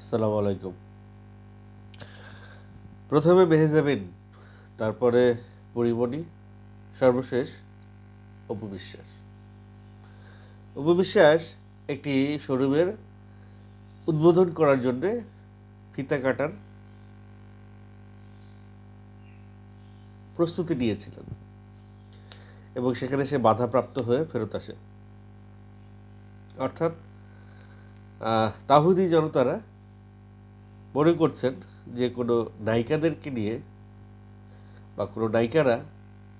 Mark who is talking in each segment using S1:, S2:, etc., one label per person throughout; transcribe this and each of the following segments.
S1: আসসালামু আলাইকুম। প্রথমে মেহেজাবিন তারপরে পরিমণি, সর্বশেষ অপবিশ্বাস অপবিশ্বাস একটি শোরুমের উদ্বোধন করার জন্যে ফিতা কাটার প্রস্তুতি নিয়েছিলেন এবং সেখানে সে বাধাপ্রাপ্ত হয়ে ফেরত আসে। অর্থাৎ তাহুদি জনতারা মনে করছেন যে কোনো নায়িকাদেরকে নিয়ে বা কোনো নায়িকারা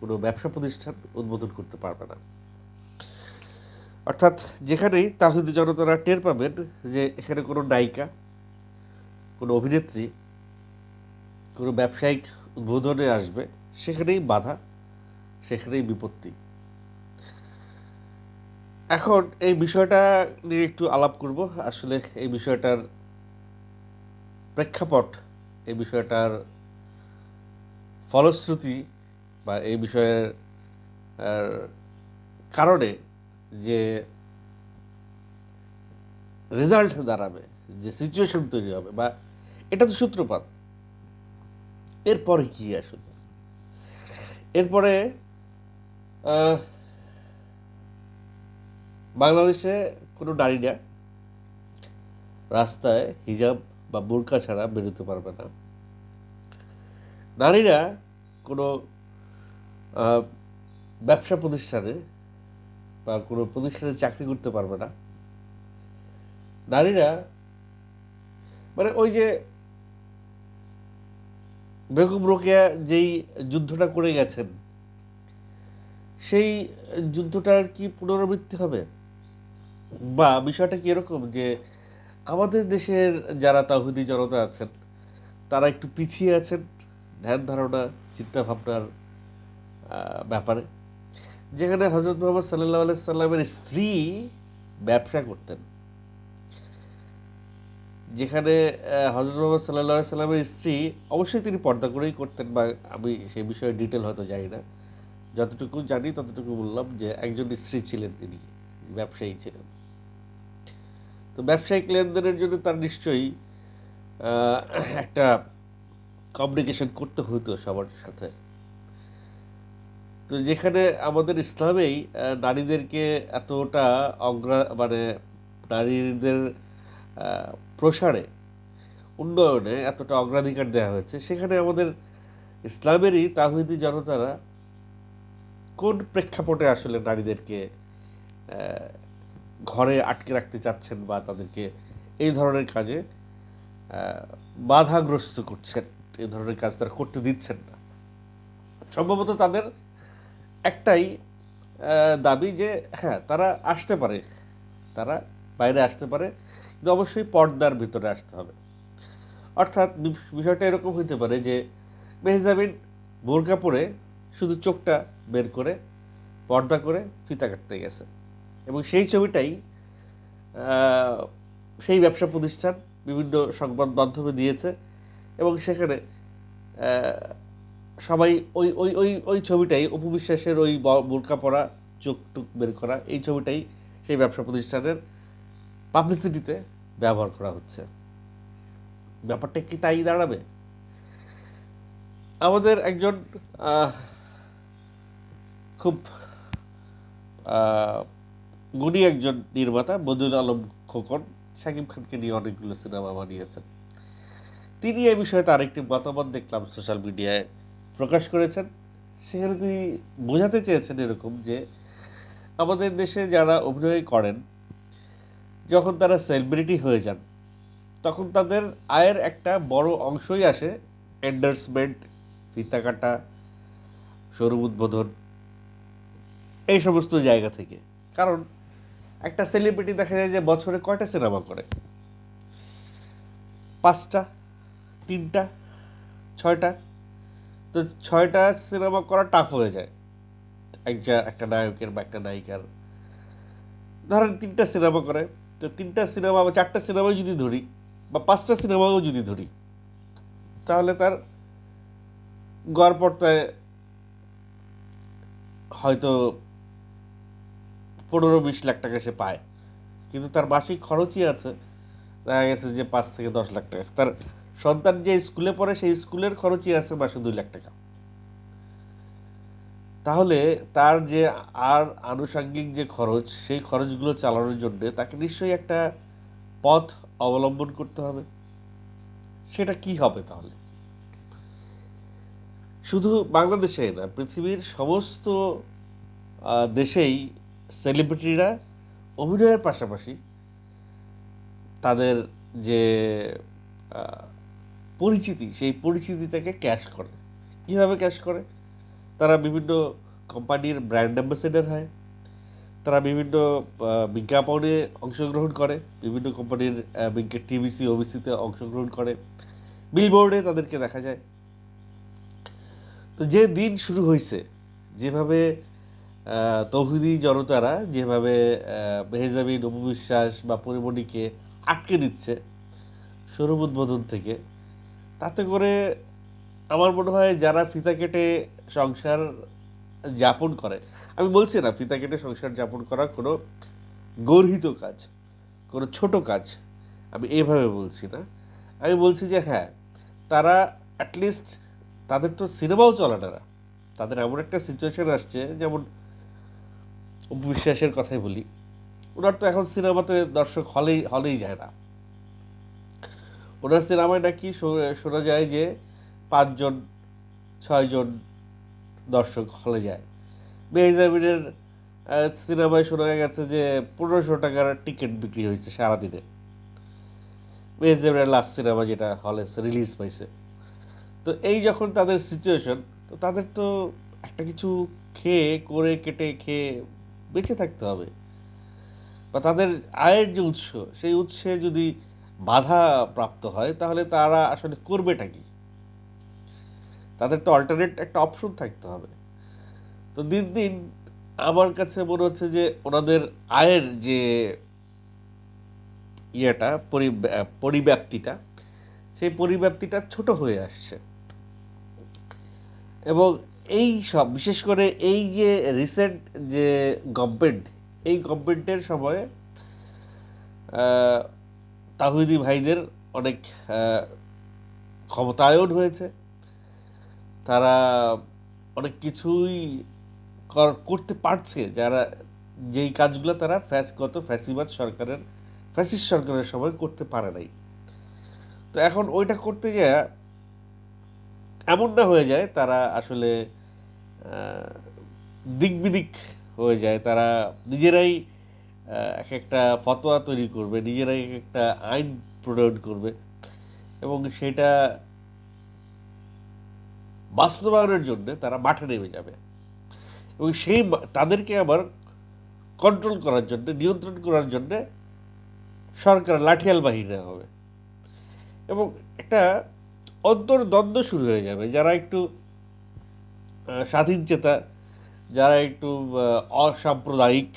S1: কোনো ব্যবসা প্রতিষ্ঠান উদ্বোধন করতে পারবে না। অর্থাৎ যেখানেই তাহুদি জনতারা টের পাবেন যে এখানে কোনো নায়িকা, কোনো অভিনেত্রী, কোনো ব্যবসায়িক উদ্বোধনে আসবে, সেখানেই বাধা, সেখানেই বিপত্তি। এখন এই বিষয়টা নিয়ে একটু আলাপ করব। আসলে এই বিষয়টার প্রেক্ষাপট এই বিষয়টার ফলশ্রুতি বা এই বিষয়ের কারণে যে রেজাল্ট দাঁড়াবে, যে সিচুয়েশন তৈরি হবে বা এটা তো সূত্রপাত। এরপরে কি আসলে এরপরে বাংলাদেশে কোনো নারীরা রাস্তায় হিজাব বা বোরকা ছাড়া বেরোতে পারবে না। নারীরা কোনো ব্যবসা প্রতিষ্ঠানে বা কোনো প্রতিষ্ঠানে চাকরি করতে পারবে না। নারীরা মানে ওই যে বেগম রোকেয়া যেই যুদ্ধটা করে গেছেন, সেই যুদ্ধটার কি পুনরাবৃত্তি হবে? বা বিষয়টা কি এরকম যে আমাদের দেশের যারা তাহুদি জনতা আছেন, তারা একটু পিছিয়ে আছেন ধ্যান ধারণা, চিন্তা ভাবনার ব্যাপারে। যেখানে হজরত মোহাম্মদ সাল্লাহ সাল্লামের স্ত্রী ব্যবসা করতেন। যেখানে হজরত মোহাম্মদ সাল্লাহ সাল্লামের স্ত্রী অবশ্যই তিনি পর্দা করেই করতেন বা আমি সেই বিষয়ে ডিটেল হয়তো জানি না। যতটুকু জানি, ততটুকু বললাম যে একজন স্ত্রী ছিলেন তিনি, ব্যবসায়ী ছিলেন। তো ব্যবসায়িক লেনদেনের জন্য তার নিশ্চয়ই একটা কমিউনিকেশন করতে হতো সবার সাথে। তো যেখানে আমাদের ইসলামেই নারীদেরকে এতটা অগ্রা মানে নারীদের প্রসারে, উন্নয়নে এতটা অগ্রাধিকার দেওয়া হয়েছে, সেখানে আমাদের ইসলামেরই তাহিদি জনতারা কোন প্রেক্ষাপটে আসলে নারীদেরকে ঘরে আটকে রাখতে চাচ্ছেন বা তাদেরকে এই ধরনের কাজে বাধাগ্রস্ত করছেন, এই ধরনের কাজ তারা করতে দিচ্ছেন না। সম্ভবত তাদের একটাই দাবি যে হ্যাঁ তারা আসতে পারে, তারা বাইরে আসতে পারে, কিন্তু অবশ্যই পর্দার ভিতরে আসতে হবে। অর্থাৎ বিষয়টা এরকম হতে পারে যে, মেহজাবিন বোরকা পরে শুধু চোখটা বের করে, পর্দা করে ফিতা কাটতে গেছে। এবং সেই ছবিটাই সেই ব্যবসা প্রতিষ্ঠান বিভিন্ন সংবাদ মাধ্যমে দিয়েছে এবং সেখানে সবাই ওই ওই ওই ওই ছবিটাই উপবিশ্বাসের ওই বোরকা পরা চোখ টুক বের করা, এই ছবিটাই সেই ব্যবসা প্রতিষ্ঠানের পাবলিসিটিতে ব্যবহার করা হচ্ছে। ব্যাপারটা কি তাই দাঁড়াবে? আমাদের একজন খুব গুণী একজন নির্মাতা বদুল আলম খোকন, শাকিব খানকে নিয়ে অনেকগুলো সিনেমা বানিয়েছেন। তিনি এ বিষয়ে তার একটি মতামত দেখলাম সোশ্যাল মিডিয়ায় প্রকাশ করেছেন। সেখানে তিনি বোঝাতে চেয়েছেন এরকম যে, আমাদের দেশে যারা অভিনয় করেন, যখন তারা সেলিব্রিটি হয়ে যান, তখন তাদের আয়ের একটা বড় অংশই আসে এন্ডার্সমেন্ট ফিতা কাটা শোরুম উদ্বোধন, এই সমস্ত জায়গা থেকে। কারণ একটা সেলিব্রিটি দেখা যায় যে বছরে কয়টা সিনেমা করে? পাঁচটা, তিনটা, ছয়টা। তো ছয়টা সিনেমা করা টাফ হয়ে যায়। একটা একটা নায়কের বা একটা নায়িকার। ধরেন তিনটা সিনেমা করে, তো তিনটা সিনেমা বা চারটা সিনেমাও যদি ধরি, বা পাঁচটা সিনেমাও যদি ধরি, তাহলে তার গড় পড়তায় হয়তো পনেরো বিশ লাখ টাকা সে পায়। কিন্তু তার মাসিক খরচই আছে। দেখা গেছে যে পাঁচ থেকে দশ লাখ টাকা। তার সন্তান যে স্কুলে পড়ে, সেই স্কুলের খরচই আছে মাসে দুই লাখ টাকা। তাহলে তার যে আর আনুষঙ্গিক যে খরচ, সেই খরচগুলো চালানোর জন্য তাকে নিশ্চয়ই একটা পথ অবলম্বন করতে হবে। সেটা কি হবে তাহলে? শুধু বাংলাদেশে না, পৃথিবীর সমস্ত দেশেই সেলিব্রিটিরা অভিনয়ের পাশাপাশি তাদের যে পরিচিতি, সেই পরিচিতিটাকে ক্যাশ করে। কীভাবে ক্যাশ করে? তারা বিভিন্ন কোম্পানির ব্র্যান্ড অ্যাম্বাসেডার হয়। তারা বিভিন্ন বিজ্ঞাপনে অংশগ্রহণ করে। বিভিন্ন কোম্পানির টিভিসি ওবিসিতে অংশগ্রহণ করে। বিলবোর্ডে তাদেরকে দেখা যায়। তো যে দিন শুরু হয়েছে যেভাবে তৌহিদি জনতারা যেভাবে মেহজাবি নবু বিশ্বাস বা পরিমণিকে আটকে দিচ্ছে শোরুম উদ্বোধন থেকে, তাতে করে আমার মনে হয় যারা ফিতা কেটে সংসার যাপন করে, আমি বলছি না ফিতা কেটে সংসার যাপন করা কোনো গর্হিত কাজ, কোনো ছোট কাজ, আমি এভাবে বলছি না আমি বলছি যে হ্যাঁ তারা অ্যাটলিস্ট তাদের তো সিনেমাও চলে না। তাদের এমন একটা সিচুয়েশন আসছে, যেমন বিশ্বাসের কথাই বলি। ওনার তো এখন সিনেমাতে দর্শক হলেই হলেই যায় না। ওনার সিনেমায় নাকি শোনা যায় যে পাঁচজন, ছয়জন দর্শক হলে যায়। বেহজাবিনের সিনেমায় শোনা গেছে যে পনেরোশো টাকার টিকিট বিক্রি হয়েছে সারাদিনে। বেহজাবিনের লাস্ট সিনেমা যেটা হলে রিলিজ পাইছে। তো এই যখন তাদের সিচুয়েশন তো তাদের তো একটা কিছু খেয়ে, করে কেটে খেয়ে বেঁচে থাকতে হবে বা তাদের আয়ের যে উৎস, সেই উৎসে যদি বাধা প্রাপ্ত হয়, তাহলে তারা আসলে করবেটা কি? তাদের তো অল্টারনেট একটা অপশন থাকতে হবে। তো দিন দিন আমার কাছে মনে হচ্ছে যে ওনাদের আয়ের যে ইয়েটা পরি- পরিব্যাপ্তিটা, সেই পরিব্যাপ্তিটা ছোট হয়ে আসছে। এবং এই সব, বিশেষ করে এই যে রিসেন্ট যে গভর্নমেন্ট এই গভর্নমেন্টের সময়ে তাহিদি ভাইদের অনেক ক্ষমতায়ন হয়েছে। তারা অনেক কিছুই কর- করতে পারছে। যারা যেই কাজগুলো তারা ফ্যাস, গত ফ্যাসিবাদ সরকারের ফ্যাসিস সরকারের সময় করতে পারে নাই। তো এখন ওইটা করতে যায় এমন না হয়ে যায়, তারা আসলে আহ, দিক বিদিক হয়ে যায়। তারা নিজেরাই এক একটা ফতোয়া তৈরি করবে নিজেরাই এক একটা আইন প্রণয়ন করবে এবং সেটা বাস্তবায়নের জন্য তারা মাঠে নেমে যাবে। এবং সেই তাদেরকে আবার কন্ট্রোল করার জন্য নিয়ন্ত্রণ করার জন্য সরকার লাঠিয়াল বাহিনী হবে। এবং একটা অন্তর্দ্বন্দ্ব শুরু হয়ে যাবে। যারা একটু স্বাধীন চেতা যারা একটু অসাম্প্রদায়িক,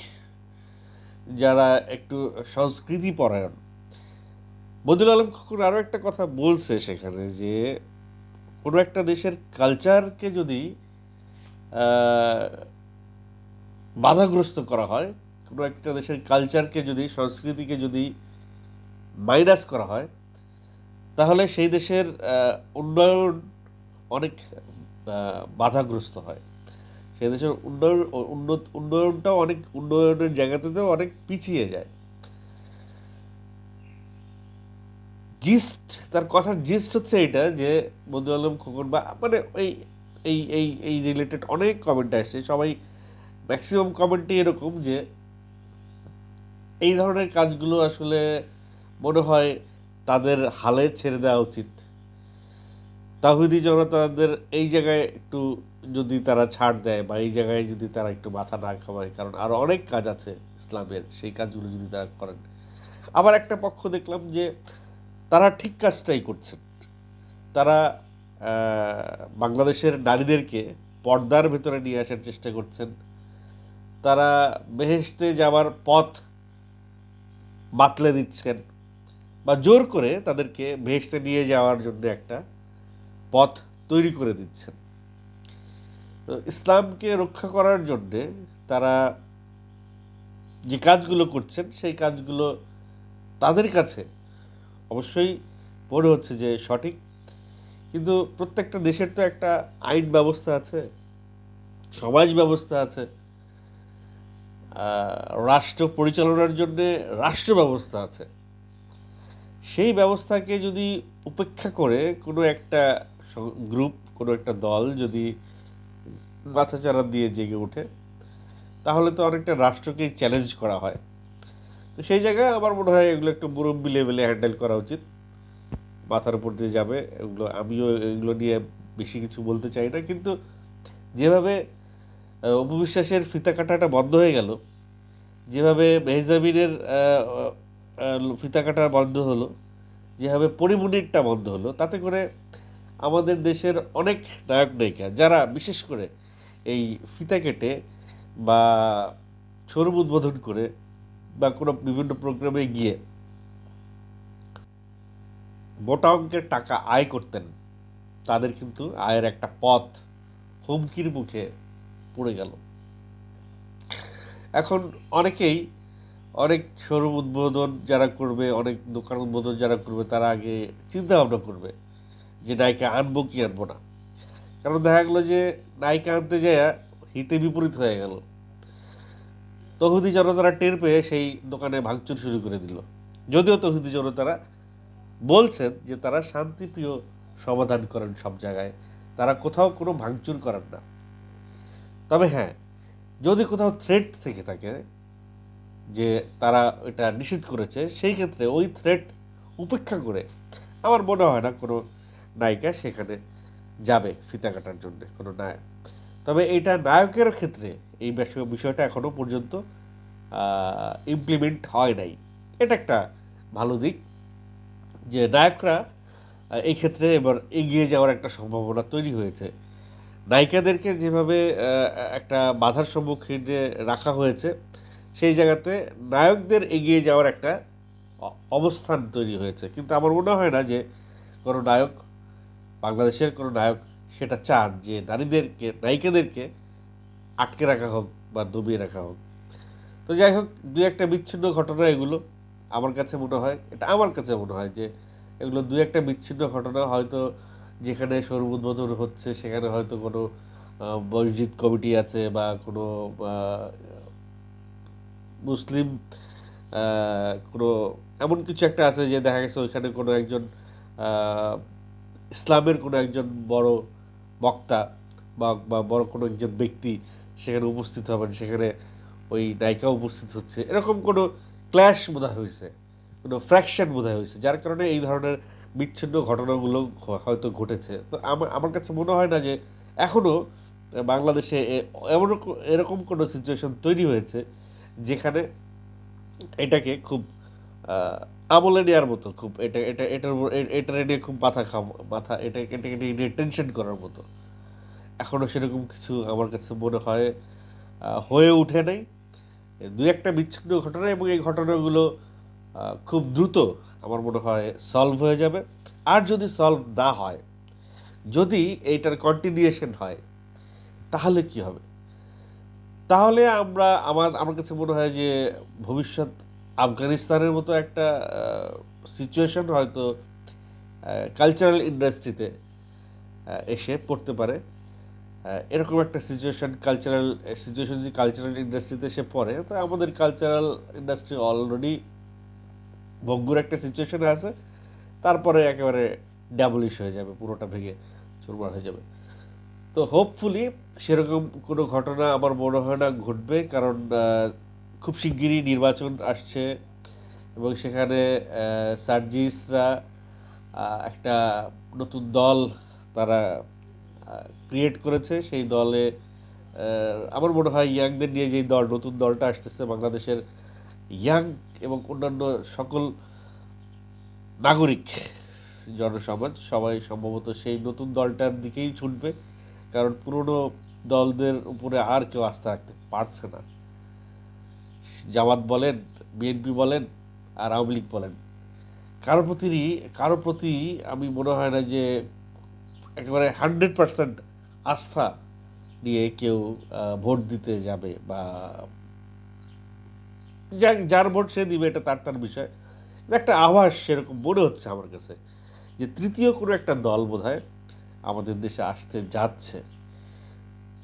S1: যারা একটু সংস্কৃতি পরায়ণ। বদুল আলম খোকন আরও একটা কথা বলছে সেখানে যে, কোনো একটা দেশের কালচারকে যদি বাধাগ্রস্ত করা হয়, কোনো একটা দেশের কালচারকে যদি, সংস্কৃতিকে যদি মাইনাস করা হয়, তাহলে সেই দেশের উন্নয়ন অনেক বাধাগ্রস্ত হয়। সে দেশের উন্নয়ন, উন্নত, উন্নয়নটাও অনেক, উন্নয়নের জায়গাতেও অনেক পিছিয়ে যায়। জিস্ট, তার কথার জিস্ট হচ্ছে এটা যে বন্ধু আলম খোকন বা মানে এই এই এই এই রিলেটেড অনেক কমেন্ট আসছে। সবাই ম্যাক্সিমাম কমেন্টই এরকম যে এই ধরনের কাজগুলো আসলে মনে হয় তাদের হালে ছেড়ে দেওয়া উচিত। তাহিদি জনতাদের এই জায়গায় একটু যদি তারা ছাড় দেয় বা এই জায়গায় যদি তারা একটু মাথা না খাওয়ায়, কারণ আরও অনেক কাজ আছে ইসলামের, সেই কাজগুলো যদি তারা করেন। আবার একটা পক্ষ দেখলাম যে তারা ঠিক কাজটাই করছেন। তারা বাংলাদেশের নারীদেরকে পর্দার ভেতরে নিয়ে আসার চেষ্টা করছেন। তারা বেহেশতে যাওয়ার পথ বাতলে দিচ্ছেন বা জোর করে তাদেরকে ভেসতে নিয়ে যাওয়ার জন্য একটা পথ তৈরি করে দিচ্ছেন। ইসলামকে রক্ষা করার জন্যে তারা যে কাজগুলো করছেন, সেই কাজগুলো তাদের কাছে অবশ্যই মনে হচ্ছে যে সঠিক। কিন্তু প্রত্যেকটা দেশের তো একটা আইন ব্যবস্থা আছে, সমাজ ব্যবস্থা আছে রাষ্ট্র পরিচালনার জন্যে রাষ্ট্র ব্যবস্থা আছে। সেই ব্যবস্থাকে যদি উপেক্ষা করে কোনো একটা গ্রুপ কোনো একটা দল যদি মাথাচাড়া দিয়ে জেগে ওঠে, তাহলে তো অনেকটা রাষ্ট্রকেই চ্যালেঞ্জ করা হয়। তো সেই জায়গায় আমার মনে হয় এগুলো একটু মুরব্বী লেভেলে হ্যান্ডেল করা উচিত। মাথার উপর দিয়ে যাবে, এগুলো আমিও এগুলো নিয়ে বেশি কিছু বলতে চাই না, কিন্তু যেভাবে অপবিশ্বাসের ফিতা কাটাটা বন্ধ হয়ে গেল, যেভাবে মেহজাবিনের ফিতা কাটা বন্ধ হলো যেভাবে পরিমণিরটা বন্ধ হলো, তাতে করে আমাদের দেশের অনেক নায়ক নায়িকা, যারা বিশেষ করে এই ফিতা কেটে বা শোরুম উদ্বোধন করে বা কোনো বিভিন্ন প্রোগ্রামে গিয়ে মোটা অঙ্কের টাকা আয় করতেন, তাদের কিন্তু আয়ের একটা পথ হুমকির মুখে পড়ে গেল। এখন অনেকেই অনেক শোরুম উদ্বোধন যারা করবে, অনেক দোকান উদ্বোধন যারা করবে, তারা আগে চিন্তা ভাবনা করবে যে নায়িকা আনব কি আনব না। কারণ দেখা গেলো যে নায়িকা আনতে যায়, হিতে বিপরীত হয়ে গেল। তহুদি জনতারা টের পেয়ে সেই দোকানে ভাঙচুর শুরু করে দিল। যদিও তহুদি জনতারা বলছেন যে তারা শান্তিপ্রিয় সমাধান করেন সব জায়গায়, তারা কোথাও কোনো ভাঙচুর করেন না। তবে হ্যাঁ যদি কোথাও থ্রেট থেকে থাকে যে তারা এটা নিষিদ্ধ করেছে, সেই ক্ষেত্রে ওই থ্রেট উপেক্ষা করে আমার মনে হয় না কোনো নায়িকা সেখানে যাবে ফিতা কাটার জন্য, কোনো নায়ক। তবে এটা নায়কের ক্ষেত্রে এই বিষয়- বিষয়টা এখনও পর্যন্ত ইমপ্লিমেন্ট হয় নাই। এটা একটা ভালো দিক যে নায়করা এই ক্ষেত্রে এবার এগিয়ে যাওয়ার একটা সম্ভাবনা তৈরি হয়েছে। নায়িকাদেরকে যেভাবে একটা বাধার সম্মুখীনে রাখা হয়েছে সেই জায়গাতে নায়কদের এগিয়ে যাওয়ার একটা অবস্থান তৈরি হয়েছে। কিন্তু আমার মনে হয় না যে কোনো নায়ক, বাংলাদেশের কোনো নায়ক সেটা চান যে নারীদেরকে, নায়িকাদেরকে আটকে রাখা হোক বা দমিয়ে রাখা হোক। তো যাই হোক, দু একটা বিচ্ছিন্ন ঘটনা এগুলো আমার কাছে মনে হয়, এটা আমার কাছে মনে হয় যে এগুলো দু একটা বিচ্ছিন্ন ঘটনা। হয়তো যেখানে শোরুম উদ্বোধন হচ্ছে, সেখানে হয়তো কোনো মসজিদ কমিটি আছে বা কোনো মুসলিম কোনো এমন কিছু একটা আছে যে দেখা গেছে ওইখানে কোনো একজন ইসলামের কোনো একজন বড় বক্তা বা বা বড় কোনো একজন ব্যক্তি সেখানে উপস্থিত হবেন, সেখানে ওই নায়িকা উপস্থিত হচ্ছে। এরকম কোনো ক্ল্যাশ বোধহয় হয়েছে, কোনো ফ্র্যাকশন বোধহয় হয়েছে, যার কারণে এই ধরনের বিচ্ছিন্ন ঘটনাগুলো হয়তো ঘটেছে। তো আমার আমার কাছে মনে হয় না যে এখনও বাংলাদেশে এমন এরকম কোনো সিচুয়েশন তৈরি হয়েছে যেখানে এটাকে খুব আমলে নেওয়ার মতো, খুব এটা এটা, এটার এটা নিয়ে খুব মাথা খাম মাথা, এটা, এটাকে নিয়ে টেনশন করার মতো। এখনও সেরকম কিছু আমার কাছে মনে হয় হয়ে ওঠে নাই। দু একটা বিচ্ছিন্ন ঘটনা এবং এই ঘটনাগুলো খুব দ্রুত আমার মনে হয় সলভ হয়ে যাবে। আর যদি সলভ না হয়, যদি এইটার কন্টিনিউয়েশন হয়, তাহলে কি হবে? তাহলে আমরা, আমার আমার কাছে মনে হয় যে ভবিষ্যৎ আফগানিস্তানের মতো একটা সিচুয়েশন হয়তো কালচারাল ইন্ডাস্ট্রিতে এসে পড়তে পারে। এরকম একটা সিচুয়েশন কালচারাল সিচুয়েশন যদি কালচারাল ইন্ডাস্ট্রিতে এসে পড়ে, তো আমাদের কালচারাল ইন্ডাস্ট্রি অলরেডি ভঙ্গুর একটা সিচুয়েশনে আছে। তারপরে একেবারে ডাবলিশ হয়ে যাবে, পুরোটা ভেঙে চুরমার হয়ে যাবে। তো হোপফুলি সেরকম কোনো ঘটনা আমার মনে হয় না ঘটবে, কারণ খুব শিগগিরই নির্বাচন আসছে এবং সেখানে সার্জিসরা একটা নতুন দল তারা ক্রিয়েট করেছে। সেই দলে আমার মনে হয় ইয়াংদের নিয়ে যেই দল, নতুন দলটা আসতেছে, বাংলাদেশের ইয়াং এবং অন্যান্য সকল নাগরিক, জনসমাজ, সবাই সম্ভবত সেই নতুন দলটার দিকেই ছুটবে। কারণ পুরনো দলদের উপরে আর কেউ আস্থা রাখতে পারছে না। জামাত বলেন, বিএনপি বলেন, আর আওয়ামী লীগ বলেন। কারও প্রতি কারও প্রতি আমি মনে হয় না যে একেবারে হান্ড্রেড পার্সেন্ট আস্থা নিয়ে কেউ ভোট দিতে যাবে বা যার যার ভোট সে দিবে, এটা তার তার বিষয়। একটা আভাস সেরকম মনে হচ্ছে আমার কাছে যে তৃতীয় কোনো একটা দল বোধহয় আমাদের দেশে আসতে যাচ্ছে।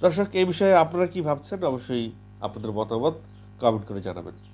S1: দর্শক, এই বিষয়ে আপনারা কি ভাবছেন? অবশ্যই আপনাদের মতামত কমেন্ট করে জানাবেন।